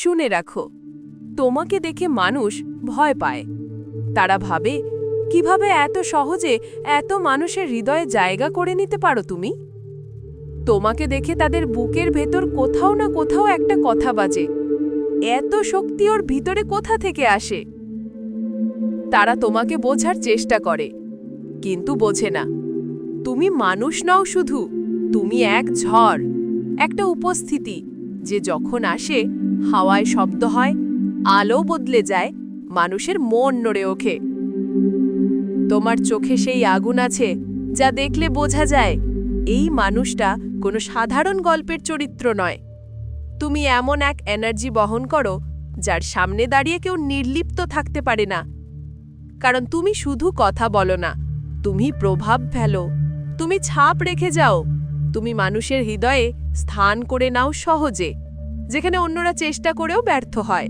শুনে রাখো। তোমাকে দেখে মানুষ ভয় পায়। তারা ভাবে, কীভাবে এত সহজে এত মানুষের হৃদয়ে জায়গা করে নিতে পারো তুমি? তোমাকে দেখে তাদের বুকের ভেতর কোথাও না কোথাও একটা কথা বাজে। এত শক্তি ওর ভিতরে কোথা থেকে আসে? তারা তোমাকে বোঝার চেষ্টা করে, কিন্তু বোঝে না। তুমি মানুষ নও শুধু, তুমি এক ঝড়, একটা উপস্থিতি, যে যখন আসে হাওয়ায় শব্দ হয় আলো বদলে যায়, মানুষের মন নড়ে ওঠে। তোমার চোখে সেই আগুন আছে যা দেখলে বোঝা যায়, এই মানুষটা কোনো সাধারণ গল্পের চরিত্র নয়। তুমি এমন এক এনার্জি বহন করো, যার সামনে দাঁড়িয়ে কেউ নির্লিপ্ত থাকতে পারে না। কারণ তুমি শুধু কথা বলো না, তুমি প্রভাব ফেলো, তুমি ছাপ রেখে যাও, তুমি মানুষের হৃদয়ে স্থান করে নাও সহজে। যেখানে অন্যরা চেষ্টা করেও ব্যর্থ হয়।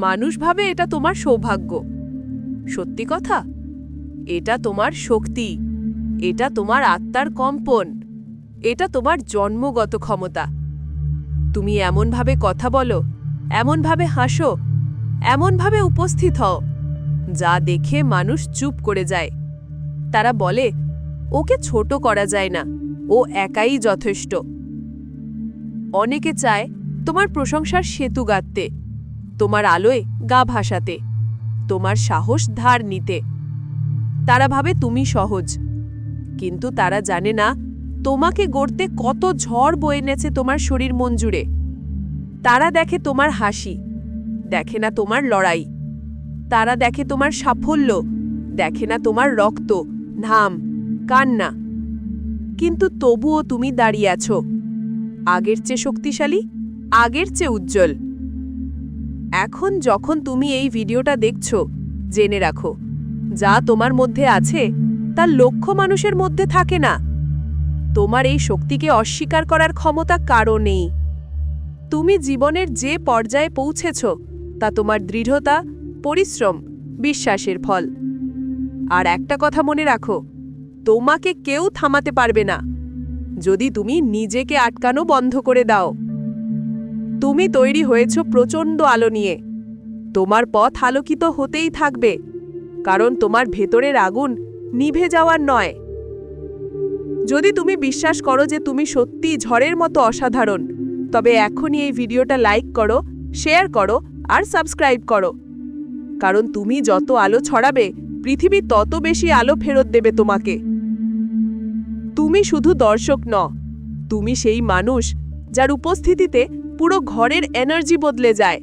মানুষ ভাবে এটা তোমার সৌভাগ্য। সত্যি কথা, এটা তোমার শক্তি, এটা তোমার আত্মার কম্পন, এটা তোমার জন্মগত ক্ষমতা। তুমি এমনভাবে কথা বলো এমনভাবে হাসো এমনভাবে উপস্থিত হও, যা দেখে মানুষ চুপ করে যায়। তারা বলে, ওকে ছোট করা যায় না, ও একাই যথেষ্ট। অনেকে চায় তোমার প্রশংসার সেতু গাঁততে, তোমার আলোয় গা ভাসাতে, তোমার সাহস ধার নিতে। তারা ভাবে তুমি সহজ, কিন্তু তারা জানে না তোমাকে গড়তে কত ঝড় বয়ে নেছে তোমার শরীর মন জুড়ে তারা দেখে তোমার হাসি, দেখে না তোমার লড়াই। তারা দেখে তোমার সাফল্য, দেখে না তোমার রক্ত, ঘাম, কান্না। কিন্তু তবুও তুমি দাঁড়িয়ে আছো। আগের চেয়ে শক্তিশালী, আগের চেয়ে উজ্জ্বল। এখন যখন তুমি এই ভিডিওটা দেখছ, জেনে রাখো, যা তোমার মধ্যে আছে, তা লক্ষ মানুষের মধ্যে থাকে না। তোমার এই শক্তিকে অস্বীকার করার ক্ষমতা কারও নেই। তুমি জীবনের যে পর্যায়ে পৌঁছেছ, তা তোমার দৃঢ়তা, পরিশ্রম, বিশ্বাসের ফল। আর একটা কথা মনে রাখো, তোমাকে কেউ থামাতে পারবে না। যদি তুমি নিজেকে আটকানো বন্ধ করে দাও। তুমি তৈরি হয়েছ প্রচণ্ড আলো নিয়ে। তোমার পথ আলোকিত হতেই থাকবে, কারণ তোমার ভেতরের আগুন নিভে যাওয়ার নয়। যদি তুমি বিশ্বাস করো যে তুমি সত্যিই ঝড়ের মতো অসাধারণ, তবে এখনই এই ভিডিওটা লাইক করো, শেয়ার করো আর সাবস্ক্রাইব করো। কারণ তুমি যত আলো ছড়াবে, পৃথিবী তত বেশি আলো ফেরত দেবে তোমাকে। তুমি শুধু দর্শক ন তুমি সেই মানুষ যার উপস্থিতিতে পুরো ঘরের এনার্জি বদলে যায়।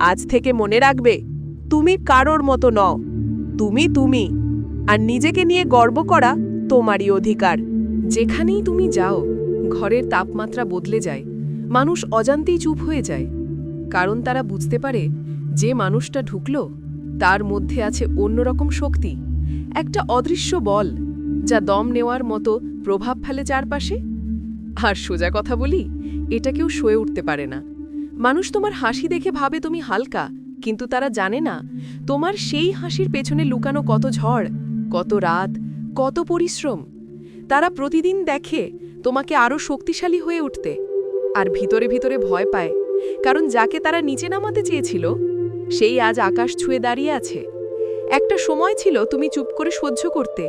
আজ থেকে মনে রাখবে, তুমি কারোর মতো নও, তুমি তুমি, আর নিজেকে নিয়ে গর্ব করা তোমারই অধিকার। যেখানেই তুমি যাও, ঘরের তাপমাত্রা বদলে যায়, মানুষ অজান্তেই চুপ হয়ে যায়, কারণ তারা বুঝতে পারে যে মানুষটা ঢুকল, তার মধ্যে আছে অন্যরকম শক্তি, একটা অদৃশ্য বল। যা দম নেওয়ার মতো প্রভাব ফেলে চারপাশে? আর সোজা কথা বলি, এটা কেউ সয়ে উঠতে পারে না। মানুষ তোমার হাসি দেখে ভাবে তুমি হালকা, কিন্তু তারা জানে না, তোমার সেই হাসির পেছনে লুকানো কত ঝড়, কত রাত, কত পরিশ্রম। তারা প্রতিদিন দেখে তোমাকে আরও শক্তিশালী হয়ে উঠতে, আর ভিতরে ভিতরে ভয় পায়, কারণ যাকে তারা নিচে নামাতে চেয়েছিল, সেই আজ আকাশ ছুঁয়ে দাঁড়িয়ে আছে। একটা সময় ছিল তুমি চুপ করে সহ্য করতে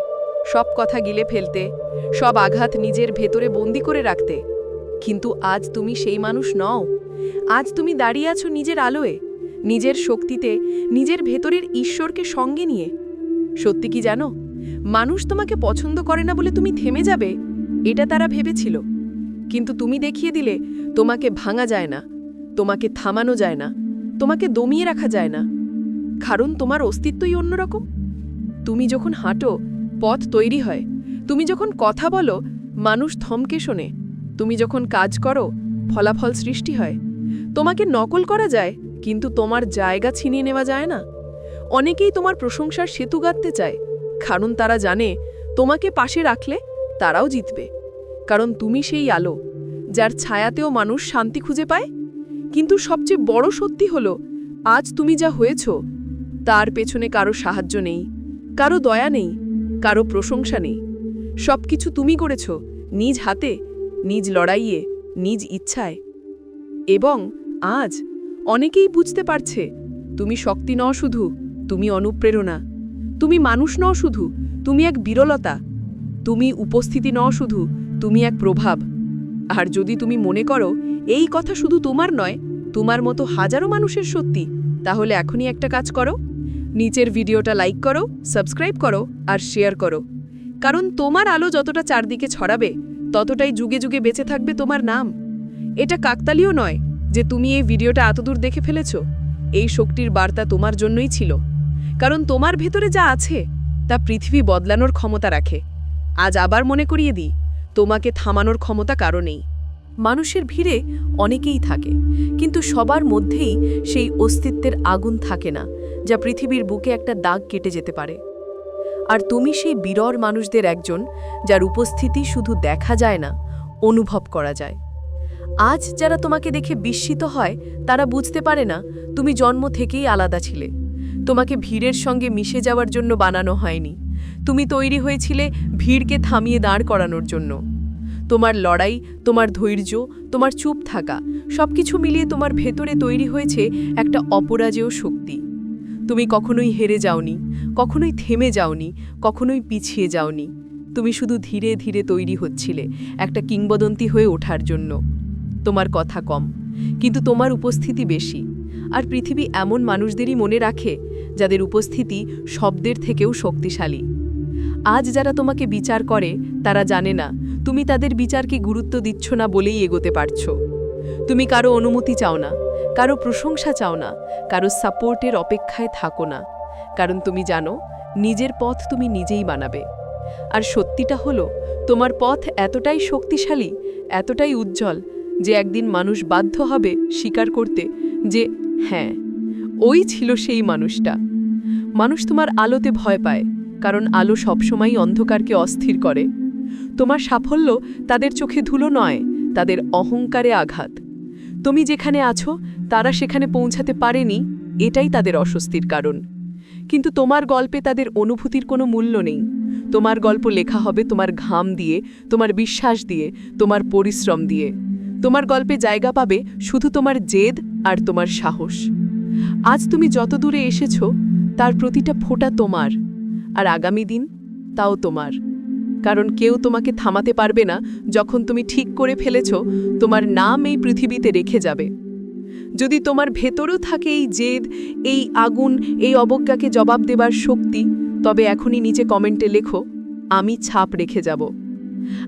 সব কথা গিলে ফেলতে, সব আঘাত নিজের ভেতরে বন্দি করে রাখতে। কিন্তু আজ তুমি সেই মানুষ নও। আজ তুমি দাঁড়িয়ে আছো নিজের আলোয়, নিজের শক্তিতে, নিজের ভেতরের ঈশ্বরকে সঙ্গে নিয়ে। সত্যি কি জানো? মানুষ তোমাকে পছন্দ করে না বলে তুমি থেমে যাবে, এটা তারা ভেবেছিল। কিন্তু তুমি দেখিয়ে দিলে, তোমাকে ভাঙা যায় না, তোমাকে থামানো যায় না, তোমাকে দমিয়ে রাখা যায় না। কারণ তোমার অস্তিত্বই অন্যরকম। তুমি যখন হাঁটো পথ তৈরি হয়। তুমি যখন কথা বলো, মানুষ থমকে শোনে। তুমি যখন কাজ করো, ফলাফল সৃষ্টি হয়। তোমাকে নকল করা যায়, কিন্তু তোমার জায়গা ছিনিয়ে নেওয়া যায় না। অনেকেই তোমার প্রশংসার সেতু গাঁথতে চায়, কারণ তারা জানে, তোমাকে পাশে রাখলে তারাও জিতবে। কারণ তুমি সেই আলো, যার ছায়াতেও মানুষ শান্তি খুঁজে পায়। কিন্তু সবচেয়ে বড় সত্যি হলো, আজ তুমি যা হয়েছ, তার পেছনে কারও সাহায্য নেই, কারও দয়া নেই। কারও প্রশংসা নেই। সবকিছু তুমি করেছ, নিজ হাতে, নিজ লড়াইয়ে, নিজ ইচ্ছায়। এবং আজ অনেকেই বুঝতে পারছে, তুমি শক্তি নও শুধু, তুমি অনুপ্রেরণা। তুমি মানুষ নও শুধু, তুমি এক বিরলতা। তুমি উপস্থিতি নও শুধু, তুমি এক প্রভাব। আর যদি তুমি মনে করো, এই কথা শুধু তোমার নয়, তোমার মতো হাজারো মানুষের সত্যি, তাহলে এখনই একটা কাজ করো। নিচের ভিডিওটা লাইক করো সাবস্ক্রাইব করো আর শেয়ার করো। কারণ তোমার আলো যতটা চারদিকে ছড়াবে, ততটাই যুগে যুগে বেঁচে থাকবে তোমার নাম। এটা কাকতালীয় নয় যে তুমি এই ভিডিওটা এতদূর দেখে ফেলেছ। এই শক্তির বার্তা তোমার জন্যই ছিল। কারণ তোমার ভেতরে যা আছে, তা পৃথিবী বদলানোর ক্ষমতা রাখে। আজ আবার মনে করিয়ে দিই, তোমাকে থামানোর ক্ষমতা কারও নেই। মানুষের ভিড়ে অনেকেই থাকে, কিন্তু সবার মধ্যেই সেই অস্তিত্বের আগুন থাকে না। যা পৃথিবীর বুকে একটা দাগ কেটে যেতে পারে। আর তুমি সেই বিরল মানুষদের একজন, যার উপস্থিতি শুধু দেখা যায় না, অনুভব করা যায়। আজ যারা তোমাকে দেখে বিস্মিত হয়, তারা বুঝতে পারে না, তুমি জন্ম থেকেই আলাদা ছিলে। তোমাকে ভিড়ের সঙ্গে মিশে যাওয়ার জন্য বানানো হয়নি। তুমি তৈরি হয়েছিলে ভিড়কে থামিয়ে দাঁড় করানোর জন্য। তোমার লড়াই, তোমার ধৈর্য, তোমার চুপ থাকা, সবকিছু মিলিয়ে তোমার ভেতরে তৈরি হয়েছে একটা অপরাজেয় শক্তি। তুমি কখনোই হেরে যাওনি, কখনোই থেমে যাওনি, কখনোই পিছিয়ে যাওনি। তুমি শুধু ধীরে ধীরে তৈরি হচ্ছিলে, একটা কিংবদন্তি হয়ে ওঠার জন্য। তোমার কথা কম, কিন্তু তোমার উপস্থিতি বেশি। আর পৃথিবী এমন মানুষদেরই মনে রাখে, যাদের উপস্থিতি শব্দের থেকেও শক্তিশালী। আজ যারা তোমাকে বিচার করে, তারা জানে না, তুমি তাদের বিচারকে গুরুত্ব দিচ্ছ না বলেই এগোতে পারছ। তুমি কারও অনুমতি চাও না কারও প্রশংসা চাও না, কারও সাপোর্টের অপেক্ষায় থাকো না। কারণ তুমি জানো, নিজের পথ তুমি নিজেই বানাবে। আর সত্যিটা হলো, তোমার পথ এতটাই শক্তিশালী, এতটাই উজ্জ্বল, যে একদিন মানুষ বাধ্য হবে স্বীকার করতে যে হ্যাঁ ওই ছিল সেই মানুষটা। মানুষ তোমার আলোতে ভয় পায়, কারণ আলো সবসময়ই অন্ধকারকে অস্থির করে। তোমার সাফল্য তাদের চোখে ধুলো নয়, তাদের অহংকারে আঘাত। তুমি যেখানে আছো, তারা সেখানে পৌঁছাতে পারেনি, এটাই তাদের অস্বস্তির কারণ। কিন্তু তোমার গল্পে তাদের অনুভূতির কোনো মূল্য নেই। তোমার গল্প লেখা হবে তোমার ঘাম দিয়ে, তোমার বিশ্বাস দিয়ে, তোমার পরিশ্রম দিয়ে। তোমার গল্পে জায়গা পাবে শুধু তোমার জেদ আর তোমার সাহস। আজ তুমি যত দূরে এসেছ, তার প্রতিটা ফোঁটা তোমার, আর আগামী দিন তাও তোমার। কারণ কেউ তোমাকে থামাতে পারবে না, যখন তুমি ঠিক করে ফেলেছ, তোমার নাম এই পৃথিবীতে রেখে যাবে। যদি তোমার ভেতরও থাকে এই জেদ, এই আগুন, এই অবজ্ঞাকে জবাব দেবার শক্তি, তবে এখনই নিচে কমেন্টে লেখো, আমি ছাপ রেখে যাব।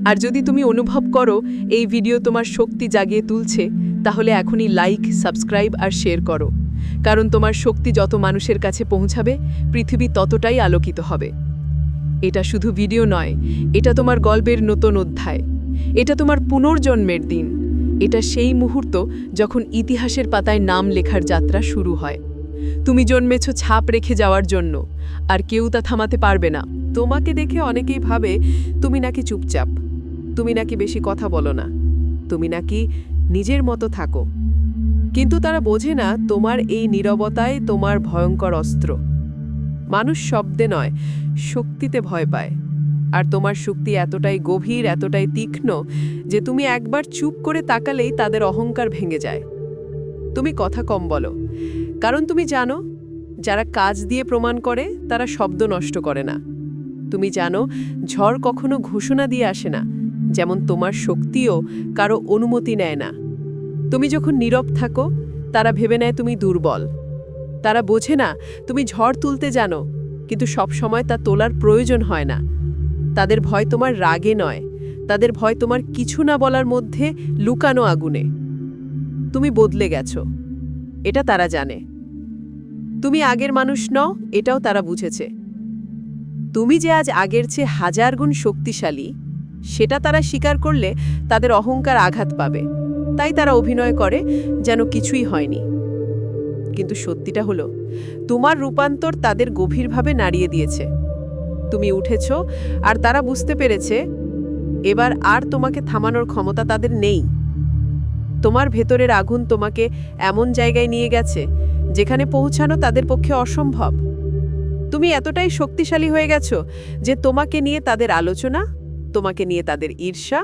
আর যদি তুমি অনুভব করো, এই ভিডিও তোমার শক্তি জাগিয়ে তুলছে, তাহলে এখনই লাইক, সাবস্ক্রাইব আর শেয়ার করো। কারণ তোমার শক্তি যত মানুষের কাছে পৌঁছাবে, পৃথিবী ততটাই আলোকিত হবে। এটা শুধু ভিডিও নয়, এটা তোমার গল্পের নতুন অধ্যায়। এটা তোমার পুনর্জন্মের দিন। এটা সেই মুহূর্ত যখন ইতিহাসের পাতায় নাম লেখার যাত্রা শুরু হয়। তুমি জন্মেছ ছাপ রেখে যাওয়ার জন্য, আর কেউ তা থামাতে পারবে না। তোমাকে দেখে অনেকেই ভাবে, তুমি নাকি চুপচাপ। তুমি নাকি বেশি কথা বলো না। তুমি নাকি নিজের মতো থাকো। কিন্তু তারা বোঝে না, তোমার এই নীরবতায় তোমার ভয়ঙ্কর অস্ত্র। মানুষ শব্দে নয়, শক্তিতে ভয় পায়। আর তোমার শক্তি এতটাই গভীর, এতটাই তীক্ষ্ণ, যে তুমি একবার চুপ করে তাকালেই তাদের অহংকার ভেঙে যায়। তুমি কথা কম বলো। কারণ তুমি জানো, যারা কাজ দিয়ে প্রমাণ করে, তারা শব্দ নষ্ট করে না। তুমি জানো, ঝড় কখনো ঘোষণা দিয়ে আসে না, যেমন তোমার শক্তিও কারও অনুমতি নেয় না। তুমি যখন নীরব থাকো, তারা ভেবে নেয় তুমি দুর্বল। তারা বোঝে না, তুমি ঝড় তুলতে জানো, কিন্তু সব সময় তা তোলার প্রয়োজন হয় না। তাদের ভয় তোমার রাগে নয়, তাদের ভয় তোমার কিছু না বলার মধ্যে লুকানো আগুনে। তুমি বদলে গেছো, এটা তারা জানে। তুমি আগের মানুষ নও, এটাও তারা বুঝেছে। তুমি যে আজ আগের চেয়ে হাজার গুণ শক্তিশালী, সেটা তারা স্বীকার করলে তাদের অহংকার আঘাত পাবে। তাই তারা অভিনয় করে, যেন কিছুই হয়নি। কিন্তু সত্যিটা হলো, তোমার রূপান্তর তাদের গভীরভাবে নাড়িয়ে দিয়েছে। তুমি উঠেছ আর তারা বুঝতে পেরেছে, এবার আর তোমাকে থামানোর ক্ষমতা তাদের নেই। তোমার ভেতরের আগুন তোমাকে এমন জায়গায় নিয়ে গেছে, যেখানে পৌঁছানো তাদের পক্ষে অসম্ভব। তুমি এতটাই শক্তিশালী হয়ে গেছো যে তোমাকে নিয়ে তাদের আলোচনা, তোমাকে নিয়ে তাদের ঈর্ষা,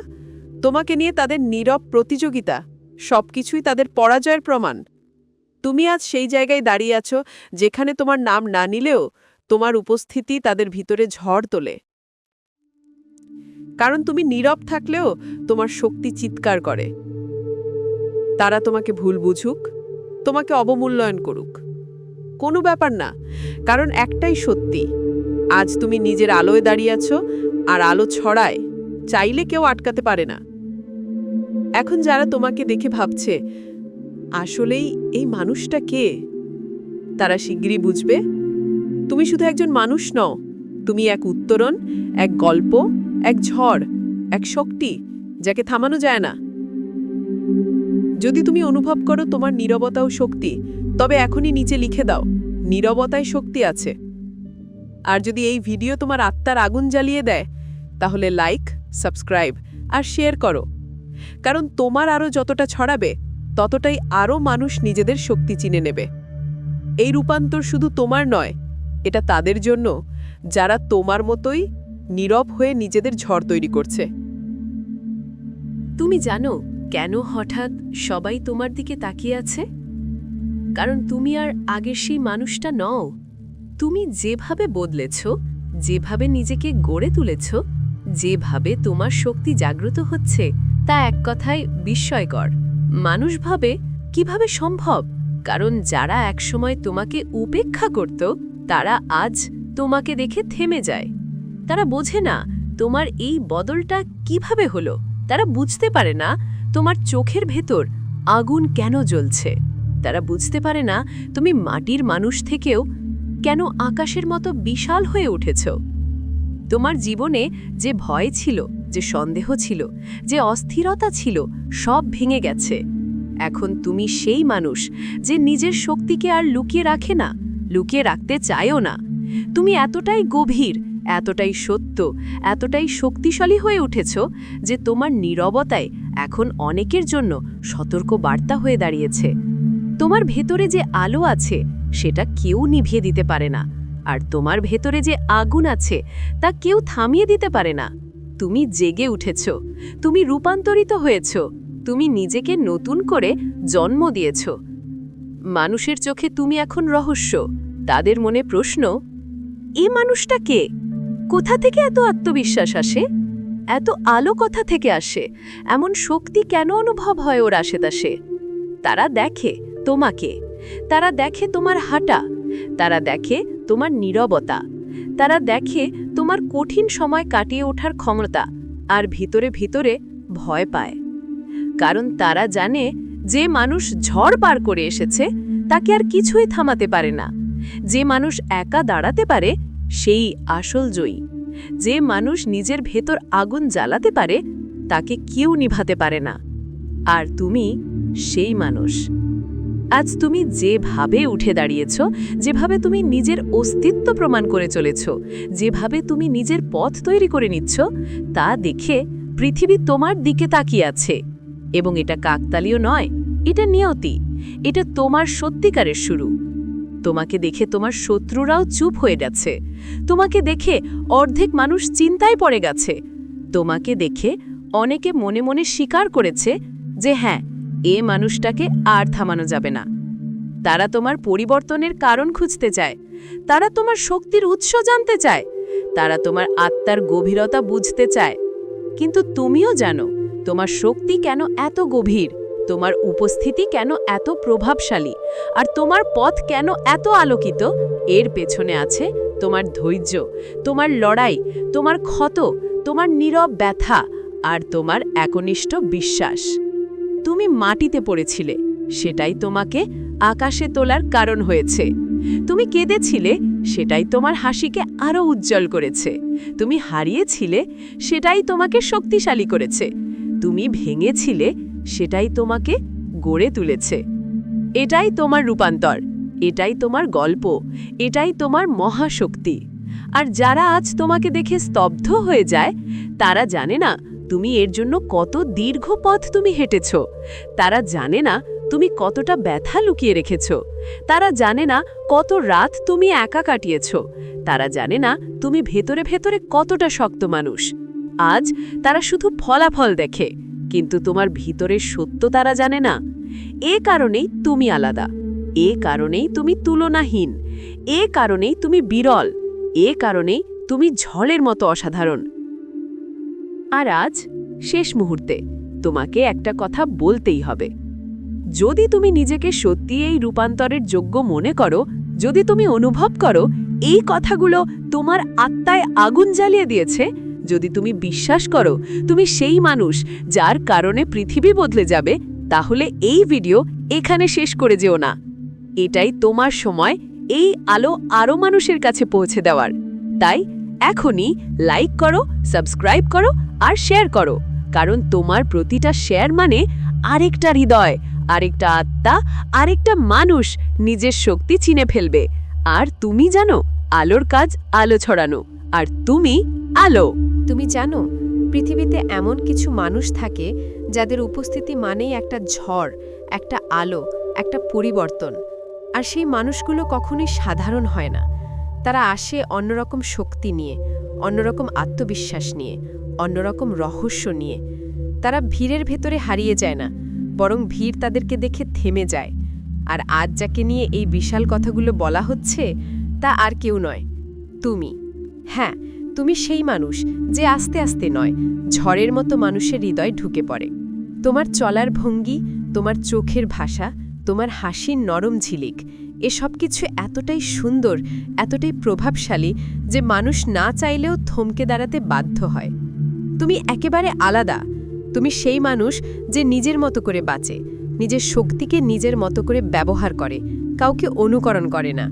তোমাকে নিয়ে তাদের নীরব প্রতিযোগিতা, সবকিছুই তাদের পরাজয়ের প্রমাণ। তুমি আজ সেই জায়গায় দাঁড়িয়ে আছো যেখানে তোমার নাম না নিলেও তোমার উপস্থিতি তাদের ভিতরে ঝড় তোলে। কারণ তুমি নীরব থাকলেও তোমার শক্তি চিৎকার করে। তারা তোমাকে ভুল বুঝুক, তোমাকে অবমূল্যায়ন করুক। কোনো ব্যাপার না, কারণ একটাই সত্যি, আজ তুমি নিজের আলোয় দাঁড়িয়ে আছো আর আলো ছড়ায়, চাইলে কেউ আটকাতে পারে না। এখন যারা তোমাকে দেখে ভাবছে আসলেই এই মানুষটা কে? তারা শিগগিরই বুঝবে। তুমি শুধু একজন মানুষ নও, তুমি এক উত্তরণ, এক গল্প, এক ঝড়, এক শক্তি, যাকে থামানো যায় না। যদি তুমি অনুভব করো তোমার নীরবতাও শক্তি, তবে এখনই নিচে লিখে দাও, নীরবতায় শক্তি আছে। আর যদি এই ভিডিও তোমার আত্মার আগুন জ্বালিয়ে দেয়, তাহলে লাইক, সাবস্ক্রাইব আর শেয়ার করো। কারণ তোমার আরও যতটা ছড়াবে ততটাই আরও মানুষ নিজেদের শক্তি চিনে নেবে। এই রূপান্তর শুধু তোমার নয়, এটা তাদের জন্য, যারা তোমার মতোই নীরব হয়ে নিজেদের ঝড় তৈরি করছে। তুমি জানো কেন হঠাৎ সবাই তোমার দিকে তাকিয়ে আছে? কারণ তুমি আর আগের সেই মানুষটা নও। তুমি যেভাবে বদলেছ, যেভাবে নিজেকে গড়ে তুলেছ, যেভাবে তোমার শক্তি জাগ্রত হচ্ছে, তা এক কথায় বিস্ময়কর। মানুষ ভাবে কীভাবে সম্ভব। কারণ যারা একসময় তোমাকে উপেক্ষা করত, তারা আজ তোমাকে দেখে থেমে যায়। তারা বোঝে না তোমার এই বদলটা কীভাবে হলো। তারা বুঝতে পারে না তোমার চোখের ভেতর আগুন কেন জ্বলছে। তারা বুঝতে পারে না তুমি মাটির মানুষ থেকেও কেন আকাশের মতো বিশাল হয়ে উঠেছ। তোমার জীবনে যে ভয় ছিল যে সন্দেহ ছিল, যে অস্থিরতা ছিল, সব ভেঙে গেছে। এখন তুমি সেই মানুষ যে নিজের শক্তিকে আর লুকিয়ে রাখে না, লুকিয়ে রাখতে চায়ও না। তুমি এতটাই গভীর, এতটাই সত্য, এতটাই শক্তিশালী হয়ে উঠেছ যে তোমার নীরবতায় এখন অনেকের জন্য সতর্ক বার্তা হয়ে দাঁড়িয়েছে। তোমার ভেতরে যে আলো আছে, সেটা কেউ নিভিয়ে দিতে পারে না। আর তোমার ভেতরে যে আগুন আছে, তা কেউ থামিয়ে দিতে পারে না। তুমি জেগে উঠেছ। তুমি রূপান্তরিত হয়েছ। তুমি নিজেকে নতুন করে জন্ম দিয়েছ। মানুষের চোখে তুমি এখন রহস্য। তাদের মনে প্রশ্ন, এ মানুষটা কে? কোথা থেকে এত আত্মবিশ্বাস আসে? এত আলো কথা থেকে আসে? এমন শক্তি কেন অনুভব হয় ওর আশেপাশে? তারা দেখে তোমাকে। তারা দেখে তোমার হাঁটা। তারা দেখে তোমার নীরবতা। তারা দেখে তোমার কঠিন সময় কাটিয়ে ওঠার ক্ষমতা আর ভিতরে ভিতরে ভয় পায়। কারণ তারা জানে যে মানুষ ঝড় পার করে এসেছে, তাকে আর কিছুই থামাতে পারে না। যে মানুষ একা দাঁড়াতে পারে, সেই আসল জয়ী। যে মানুষ নিজের ভেতর আগুন জ্বালাতে পারে, তাকে কেউ নিভাতে পারে না। আর তুমি সেই মানুষ। আজ তুমি যেভাবে উঠে দাঁড়িয়েছ, যেভাবে তুমি নিজের অস্তিত্ব প্রমাণ করে চলেছ, যেভাবে তুমি নিজের পথ তৈরি করে নিচ্ছ, তা দেখে পৃথিবী তোমার দিকে তাকিয়ে আছে। এবং এটা কাকতালীয় নয়, এটা নিয়তি, এটা তোমার সত্যিকারের শুরু। তোমাকে দেখে তোমার শত্রুরাও চুপ হয়ে গেছে, তোমাকে দেখে অর্ধেক মানুষ চিন্তায় পড়ে গেছে, তোমাকে দেখে অনেকে মনে মনে স্বীকার করেছে যে হ্যাঁ এ মানুষটাকে আর থামানো যাবে না। তারা তোমার পরিবর্তনের কারণ খুঁজতে চায়। তারা তোমার শক্তির উৎস জানতে চায়। তারা তোমার আত্মার গভীরতা বুঝতে চায়। কিন্তু তুমিও জানো, তোমার শক্তি কেন এত গভীর? তোমার উপস্থিতি কেন এত প্রভাবশালী? আর তোমার পথ কেন এত আলোকিত? এর পেছনে আছে তোমার ধৈর্য, তোমার লড়াই, তোমার ক্ষত, তোমার নীরব ব্যথা, আর তোমার একনিষ্ঠ বিশ্বাস। তুমি মাটিতে পড়েছিলে, সেটাই তোমাকে আকাশে তোলার কারণ হয়েছে। তুমি কেঁদেছিলে, সেটাই তোমার হাসিকে আরও উজ্জ্বল করেছে। তুমি হারিয়েছিলে, সেটাই তোমাকে শক্তিশালী করেছে। তুমি ভেঙেছিলে, সেটাই তোমাকে গড়ে তুলেছে। এটাই তোমার রূপান্তর, এটাই তোমার গল্প, এটাই তোমার মহাশক্তি। আর যারা আজ তোমাকে দেখে স্তব্ধ হয়ে যায়, তারা জানে না তুমি এর জন্য কত দীর্ঘ পথ তুমি হেঁটেছ। তারা জানে না তুমি কতটা ব্যথা লুকিয়ে রেখেছ। তারা জানে না কত রাত তুমি একা কাটিয়েছ। তারা জানে না তুমি ভেতরে ভেতরে কতটা শক্ত মানুষ। আজ তারা শুধু ফলাফল দেখে, কিন্তু তোমার ভিতরের সত্য তারা জানে না। এ কারণেই তুমি আলাদা। এ কারণেই তুমি তুলনাহীন। এ কারণেই তুমি বিরল। এ কারণেই তুমি ঝড়ের মতো অসাধারণ। আর আজ শেষ মুহূর্তে তোমাকে একটা কথা বলতেই হবে। যদি তুমি নিজেকে সত্যি এই রূপান্তরের যোগ্য মনে করো, যদি তুমি অনুভব করো, এই কথাগুলো তোমার আত্মায় আগুন জ্বালিয়ে দিয়েছে, যদি তুমি বিশ্বাস করো, তুমি সেই মানুষ যার কারণে পৃথিবী বদলে যাবে, তাহলে এই ভিডিও এখানে শেষ করে যেও না। এটাই তোমার সময় এই আলো আরও মানুষের কাছে পৌঁছে দেওয়ার। তাই এখনই লাইক করো সাবস্ক্রাইব করো আর শেয়ার করো। কারণ তোমার প্রতিটা শেয়ার মানে আরেকটা হৃদয়, আরেকটা আত্মা, আরেকটা মানুষ নিজের শক্তি চিনে ফেলবে। আর তুমি জানো, আলোর কাজ আলো ছড়ানো। আর তুমি আলো। তুমি জানো, পৃথিবীতে এমন কিছু মানুষ থাকে যাদের উপস্থিতি মানেই একটা ঝড়, একটা আলো, একটা পরিবর্তন। আর সেই মানুষগুলো কখনোই সাধারণ হয় না। তারা আসে অন্যরকম শক্তি নিয়ে, অন্যরকম আত্মবিশ্বাস নিয়ে অন্যরকম রহস্য নিয়ে। তারা ভিড়ের ভেতরে হারিয়ে যায় না, বরং ভিড় তাদেরকে দেখে থেমে যায়। আর আজ যাকে নিয়ে এই বিশাল কথাগুলো বলা হচ্ছে, তা আর কেউ নয়, তুমি। হ্যাঁ তুমি সেই মানুষ যে আস্তে আস্তে নয়, ঝড়ের মতো মানুষের হৃদয় ঢুকে পড়ে। তোমার চলার ভঙ্গি, তোমার চোখের ভাষা, তোমার হাসির নরম ঝিলিক, এসব কিছু এতটাই সুন্দর, এতটাই প্রভাবশালী যে মানুষ না চাইলেও থমকে দাঁড়াতে বাধ্য হয়। তুমি একেবারে আলাদা। তুমি সেই মানুষ যে নিজের মতো করে বাঁচে, নিজের শক্তিকে নিজের মতো করে ব্যবহার করে, কাউকে অনুকরণ করে না।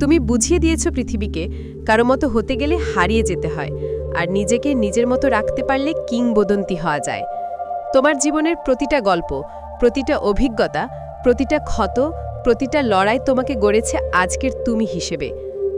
তুমি বুঝিয়ে দিয়েছ পৃথিবীকে, কারও মতো হতে গেলে হারিয়ে যেতে হয়, আর নিজেকে নিজের মতো রাখতে পারলে কিংবদন্তি হওয়া যায়। তোমার জীবনের প্রতিটা গল্প, প্রতিটা অভিজ্ঞতা, প্রতিটা ক্ষত, প্রতিটা লড়াই তোমাকে গড়েছে আজকের তুমি হিসেবে।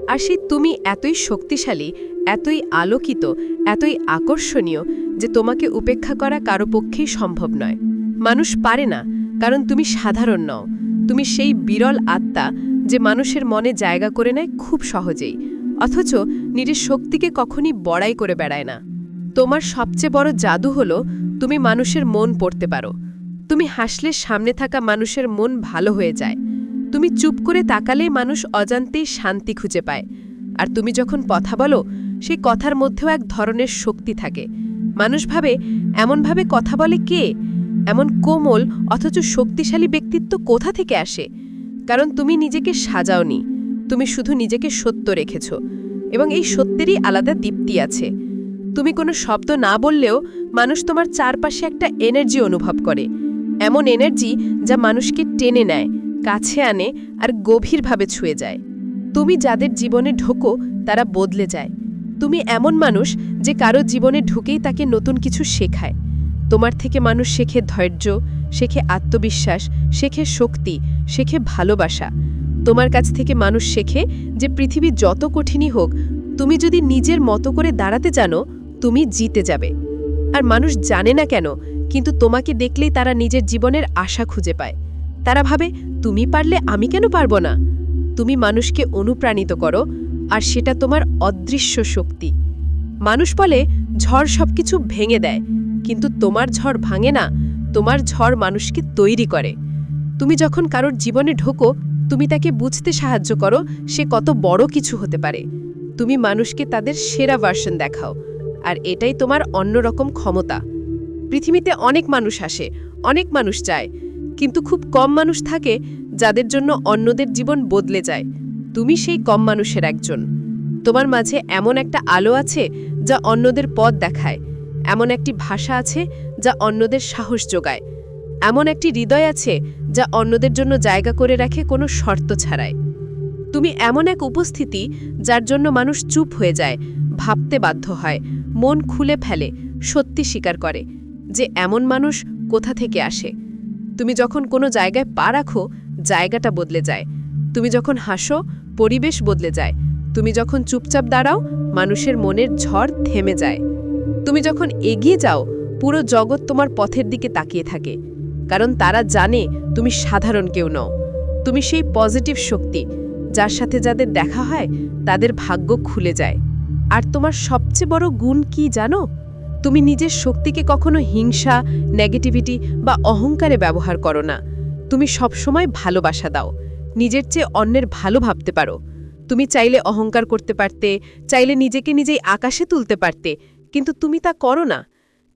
আর সেই তুমি এতই শক্তিশালী এতই আলোকিত, এতই আকর্ষণীয় যে তোমাকে উপেক্ষা করা কারও পক্ষেই সম্ভব নয়। মানুষ পারে না, কারণ তুমি সাধারণ নও। তুমি সেই বিরল আত্মা যে মানুষের মনে জায়গা করে নেয় খুব সহজেই, অথচ নিজের শক্তিকে কখনই বড়াই করে বেড়ায় না। তোমার সবচেয়ে বড় জাদু হলো তুমি মানুষের মন পড়তে পারো। তুমি হাসলে সামনে থাকা মানুষের মন ভালো হয়ে যায়। তুমি চুপ করে তাকালেই মানুষ অজান্তেই শান্তি খুঁজে পায়। আর তুমি যখন কথা বলো সেই কথার মধ্যেও এক ধরনের শক্তি থাকে। মানুষ ভাবে এমনভাবে কথা বলে কে? এমন কোমল, অথচ শক্তিশালী ব্যক্তিত্ব কোথা থেকে আসে? কারণ তুমি নিজেকে সাজাওনি, তুমি শুধু নিজেকে সত্য রেখেছ, এবং এই সত্যেরই আলাদা দীপ্তি আছে। তুমি কোনো শব্দ না বললেও মানুষ তোমার চারপাশে একটা এনার্জি অনুভব করে। এমন এনার্জি যা মানুষকে টেনে নেয়, কাছে আনে আর গভীরভাবে ছুঁয়ে যায়। তুমি যাদের জীবনে ঢোকো, তারা বদলে যায়। তুমি এমন মানুষ যে কারও জীবনে ঢুকেই তাকে নতুন কিছু শেখায়। তোমার থেকে মানুষ শেখে ধৈর্য, শেখে আত্মবিশ্বাস, শেখে শক্তি, শেখে ভালোবাসা। তোমার কাছ থেকে মানুষ শেখে যে পৃথিবী যত কঠিনই হোক, তুমি যদি নিজের মতো করে দাঁড়াতে জানো, তুমি জিতে যাবে। আর মানুষ জানে না কেন, কিন্তু তোমাকে দেখলেই তারা নিজের জীবনের আশা খুঁজে পায়। তারা ভাবে, তুমি পারলে আমি কেন পারব না? তুমি মানুষকে অনুপ্রাণিত করো আর সেটা তোমার অদৃশ্য শক্তি। মানুষ বলে, ঝড় সবকিছু ভেঙে দেয়। কিন্তু তোমার ঝড় ভাঙে না, তোমার ঝড় মানুষকে তৈরি করে। তুমি যখন কারোর জীবনে ঢোকো, তুমি তাকে বুঝতে সাহায্য করো, সে কত বড় কিছু হতে পারে। তুমি মানুষকে তাদের সেরা ভার্সন দেখাও, আর এটাই তোমার অন্যরকম ক্ষমতা। পৃথিবীতে অনেক মানুষ আসে, অনেক মানুষ চায় কিন্তু খুব কম মানুষ থাকে যাদের জন্য অন্যদের জীবন বদলে যায়। তুমি সেই কম মানুষের একজন। তোমার মাঝে এমন একটা আলো আছে যা অন্যদের পথ দেখায়। এমন একটি ভাষা আছে যা অন্যদের সাহস যোগায়। এমন একটি হৃদয় আছে যা অন্যদের জন্য জায়গা করে রাখে কোনো শর্ত ছাড়াই। তুমি এমন এক উপস্থিতি যার জন্য মানুষ চুপ হয়ে যায়, ভাবতে বাধ্য হয়, মন খুলে ফেলে, সত্যি স্বীকার করে যে এমন মানুষ কোথা থেকে আসে। তুমি যখন কোনো জায়গায় পা রাখো, জায়গাটা বদলে যায়। তুমি যখন হাসো পরিবেশ বদলে যায়। তুমি যখন চুপচাপ দাঁড়াও, মানুষের মনের ঝড় থেমে যায়। তুমি যখন এগিয়ে যাও, পুরো জগৎ তোমার পথের দিকে তাকিয়ে থাকে। কারণ তারা জানে তুমি সাধারণ কেউ নও। তুমি সেই পজিটিভ শক্তি, যার সাথে যাদের দেখা হয়, তাদের ভাগ্য খুলে যায়। আর তোমার সবচেয়ে বড় গুণ কি জানো? তুমি নিজের শক্তিকে কখনো হিংসা নেগেটিভিটি বা অহংকারে ব্যবহার করো না। তুমি সবসময় ভালোবাসা দাও। নিজের চেয়ে অন্যের ভালো ভাবতে পারো। তুমি চাইলে অহংকার করতে পারতে, চাইলে নিজেকে নিজেই আকাশে তুলতে পারতে, কিন্তু তুমি তা করো না,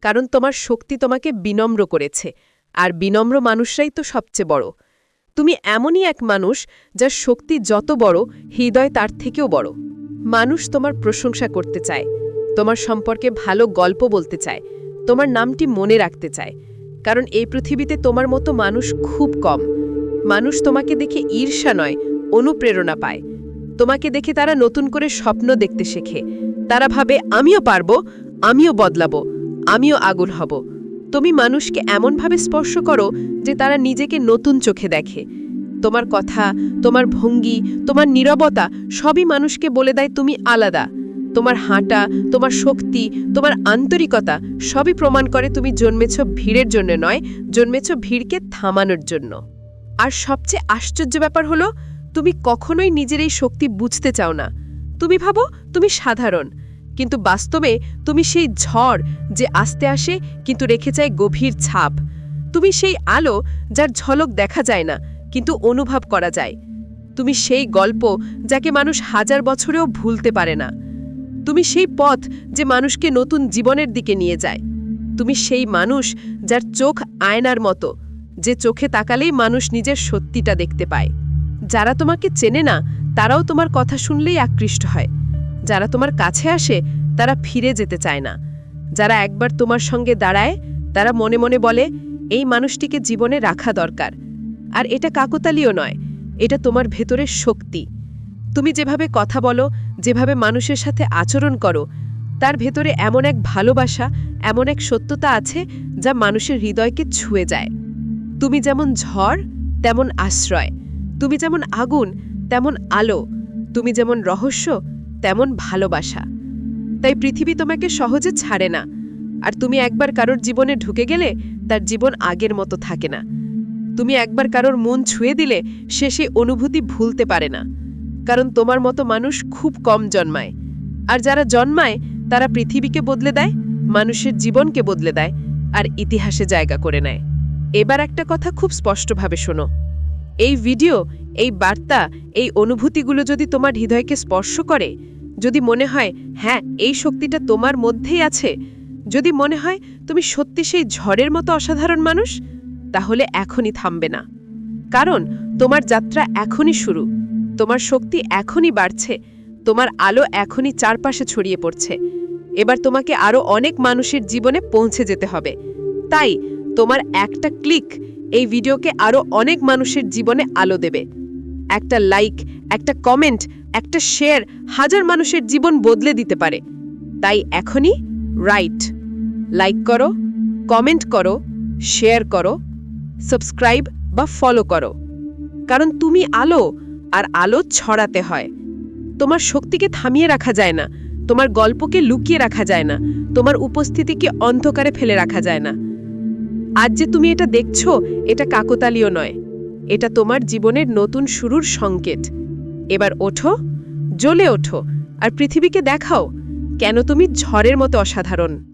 কারণ তোমার শক্তি তোমাকে বিনম্র করেছে, আর বিনম্র মানুষরাই তো সবচেয়ে বড়। তুমি এমনই এক মানুষ যার শক্তি যত বড়, হৃদয় তার থেকেও বড়। মানুষ তোমার প্রশংসা করতে চায়, তোমার সম্পর্কে ভালো গল্প বলতে চায়, তোমার নামটি মনে রাখতে চায়, কারণ এই পৃথিবীতে তোমার মতো মানুষ খুব কম। মানুষ তোমাকে দেখে ঈর্ষা নয়, অনুপ্রেরণা পায়। তোমাকে দেখে তারা নতুন করে স্বপ্ন দেখতে শেখে। তারা ভাবে, আমিও পারব, আমিও বদলাবো, আমিও আগুন হব। তুমি মানুষকে এমনভাবে স্পর্শ করো যে তারা নিজেকে নতুন চোখে দেখে। তোমার কথা, তোমার ভঙ্গি, তোমার নীরবতা সবই মানুষকে বলে দেয়, তুমি আলাদা। তোমার হাঁটা, তোমার শক্তি, তোমার আন্তরিকতা সবই প্রমাণ করে তুমি জন্মেছ ভিড়ের জন্য নয়, জন্মেছ ভিড়কে থামানোর জন্য। আর সবচেয়ে আশ্চর্য ব্যাপার হলো, তুমি কখনোই নিজের এই শক্তি বুঝতে চাও না। তুমি ভাবো, তুমি সাধারণ, কিন্তু বাস্তবে তুমি সেই ঝড় যে আস্তে আসে কিন্তু রেখে যায় গভীর ছাপ। তুমি সেই আলো যার ঝলক দেখা যায় না, কিন্তু অনুভব করা যায়। তুমি সেই গল্প যাকে মানুষ হাজার বছরেও ভুলতে পারে না। তুমি সেই পথ যে মানুষকে নতুন জীবনের দিকে নিয়ে যায়। তুমি সেই মানুষ যার চোখ আয়নার মতো। যে চোখে তাকালেই মানুষ নিজের সত্যিটা দেখতে পায়। যারা তোমাকে চেনে না, তারাও তোমার কথা শুনলেই আকৃষ্ট হয়। যারা তোমার কাছে আসে, তারা ফিরে যেতে চায় না। যারা একবার তোমার সঙ্গে দাঁড়ায়, তারা মনে মনে বলে, এই মানুষটিকে জীবনে রাখা দরকার। আর এটা কাকতালীয় নয়, এটা তোমার ভেতরের শক্তি। তুমি যেভাবে কথা বলো, যেভাবে মানুষের সাথে আচরণ করো, তার ভেতরে এমন এক ভালোবাসা, এমন এক সত্যতা আছে যা মানুষের হৃদয়কে ছুঁয়ে যায়। তুমি যেমন ঝড়, তেমন আশ্রয়। তুমি যেমন আগুন, তেমন আলো। তুমি যেমন রহস্য, তেমন ভালোবাসা। তাই পৃথিবী তোমাকে সহজে ছাড়ে না। আর তুমি একবার কারোর জীবনে ঢুকে গেলে তার জীবন আগের মতো থাকে না। তুমি একবার কারোর মন ছুঁয়ে দিলে সে সেই অনুভূতি ভুলতে পারে না। কারণ তোমার মতো মানুষ খুব কম জন্মায়। আর যারা জন্মায়, তারা পৃথিবীকে বদলে দেয়, মানুষের জীবনকে বদলে দেয়, আর ইতিহাসে জায়গা করে নেয়। এবার একটা কথা খুব স্পষ্টভাবে শোনো। এই ভিডিও, এই বার্তা, এই অনুভূতিগুলো যদি তোমার হৃদয়কে স্পর্শ করে, যদি মনে হয় হ্যাঁ এই শক্তিটা তোমার মধ্যেই আছে, যদি মনে হয়, তুমি সত্যি সেই ঝড়ের মতো অসাধারণ মানুষ, তাহলে এখনই থামবে না। কারণ, তোমার যাত্রা এখনই শুরু। তোমার শক্তি এখনই বাড়ছে। তোমার আলো এখনই চারপাশে ছড়িয়ে পড়ছে। এবার তোমাকে আরও অনেক মানুষের জীবনে পৌঁছে যেতে হবে। তাই তোমার একটা ক্লিক এই ভিডিওকে আরও অনেক মানুষের জীবনে আলো দেবে। একটা লাইক, একটা কমেন্ট, একটা শেয়ার হাজার মানুষের জীবন বদলে দিতে পারে। তাই এখনই রাইট। লাইক করো, কমেন্ট করো, শেয়ার করো, সাবস্ক্রাইব বা ফলো করো। কারণ তুমি আলো আর আলো ছড়াতে হয়। তোমার শক্তিকে থামিয়ে রাখা যায় না, তোমার গল্পকে লুকিয়ে রাখা যায় না, তোমার উপস্থিতিকে অন্ধকারে ফেলে রাখা যায় না। আজ যে তুমি এটা দেখছ, এটা কাকতালীয় নয়। এটা তোমার জীবনের নতুন শুরুর সংকেত। এবার ওঠো, জ্বলে ওঠো, আর পৃথিবীকে দেখাও, কেন তুমি ঝড়ের মতো অসাধারণ।